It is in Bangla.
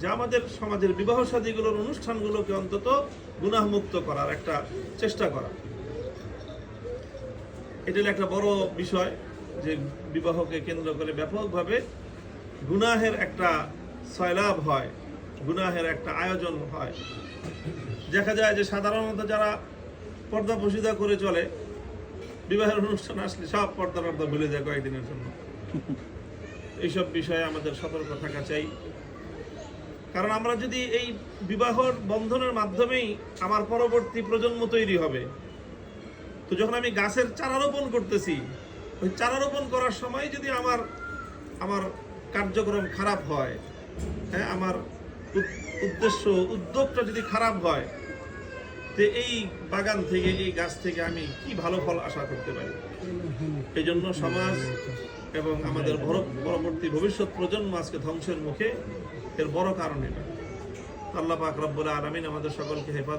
যে আমাদের সমাজের বিবাহ সাদীগুলোর অনুষ্ঠানগুলোকে অন্তত গুনাহমুক্ত করার একটা চেষ্টা করা। এটা একটা বড় বিষয় যে বিবাহকে কেন্দ্র করে ব্যাপকভাবে গুনাহের একটা সয়লাভ হয়, গুনাহের একটা আয়োজন হয়। দেখা যায় যে সাধারণত যারা পর্দা পশিদা করে চলে, বিবাহের অনুষ্ঠান আসলে সব পর্দা পর্দা ভুলে যায় কয়েকদিনের জন্য। এইসব বিষয়ে আমাদের সতর্ক থাকা চাই। কারণ আমরা যদি এই বিবাহর বন্ধনের মাধ্যমেই আমার পরবর্তী প্রজন্ম তৈরি হবে, তো যখন আমি গাছের চারা রোপণ করতেছি, ওই চারা রোপণ করার সময় যদি আমার আমার কার্যক্রম খারাপ হয় হ্যাঁ আমার উদ- উদ্দেশ্য, উদ্যোগটা যদি খারাপ হয়, তো এই বাগান থেকে, এই গাছ থেকে আমি কি ভালো ফল আশা করতে পারি? এই জন্য সমাজ এবং আমাদের পরবর্তী ভবিষ্যৎ প্রজন্ম আজকে ধ্বংসের মুখে এর বড় কারণ এটা। আল্লাহ পাক রব্বুল আলমিন আমাদের সকলকে হেফাজত